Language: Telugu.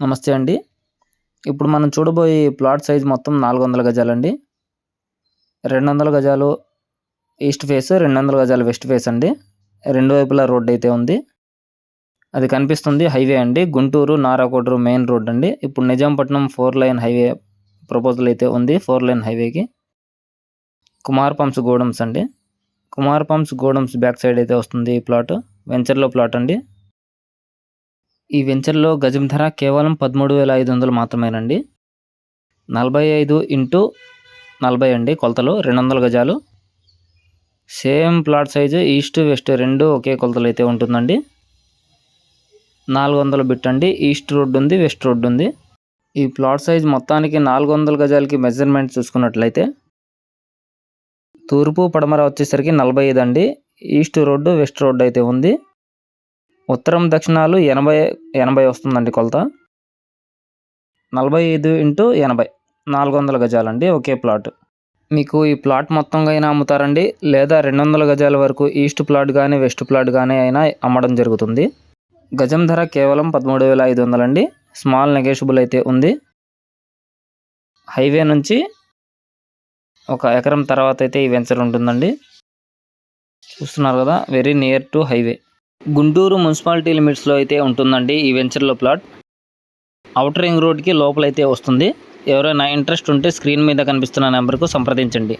నమస్తే అండి. ఇప్పుడు మనం చూడబోయే ప్లాట్ సైజ్ మొత్తం నాలుగు వందల గజాలండి. రెండు వందల గజాలు ఈస్ట్ ఫేస్ రెండు వందల గజాలు వెస్ట్ ఫేస్ అండి. రెండు వైపులా రోడ్ అయితే ఉంది. అది కనిపిస్తుంది హైవే అండి. గుంటూరు నారాకోటూరు మెయిన్ రోడ్ అండి. ఇప్పుడు Nizampatnam four line highway proposal అయితే ఉంది ఫోర్ లైన్ హైవేకి. కుమార్ పంప్స్ గోడమ్స్ అండి. Kumar pumps godowns back side అయితే వస్తుంది ఈ ప్లాట్. వెంచర్లో ప్లాట్ అండి. ఈ వెంచర్లో గజం ధర కేవలం పదమూడు వేల ఐదు వందలు మాత్రమేనండి. నలభై ఐదు ఇంటూ నలభై అండి కొలతలు రెండు వందల గజాలు. Same plot size east west రెండు ఒకే కొలతలు అయితే ఉంటుందండి. నాలుగు వందల బిట్ అండి ఈస్ట్ రోడ్ ఉంది వెస్ట్ రోడ్ ఉంది. ఈ ప్లాట్ సైజ్ మొత్తానికి నాలుగు వందల గజాలకి మెజర్మెంట్ చూసుకున్నట్లయితే తూర్పు పడమర వచ్చేసరికి నలభై ఐదు అండి ఈస్ట్ రోడ్డు వెస్ట్ రోడ్డు అయితే ఉంది. ఉత్తరం దక్షిణాలు ఎనభై ఎనభై వస్తుందండి కొలత. నలభై ఐదు ఇంటూ ఎనభై నాలుగు వందల గజాలండి ఒకే ప్లాట్. మీకు ఈ ప్లాట్ మొత్తంగా అయినా అమ్ముతారండి లేదా రెండు వందల గజాల వరకు ఈస్ట్ ప్లాట్ కానీ వెస్ట్ ప్లాట్ కానీ అయినా అమ్మడం జరుగుతుంది. గజం ధర కేవలం పదమూడు వేల ఐదు వందలండి. స్మాల్ నెగోషియబుల్ అయితే ఉంది. హైవే నుంచి ఒక ఎకరం తర్వాత అయితే ఈ వెంచర్ ఉంటుందండి. చూస్తున్నారు కదా very near to highway. Guntur municipality లిమిట్స్లో అయితే ఉంటుందండి ఈ వెంచర్లో ప్లాట్. అవుటర్ రింగ్ రోడ్కి లోపలైతే వస్తుంది. ఎవరైనా ఇంట్రెస్ట్ ఉంటే స్క్రీన్ మీద కనిపిస్తున్న నెంబర్కు సంప్రదించండి.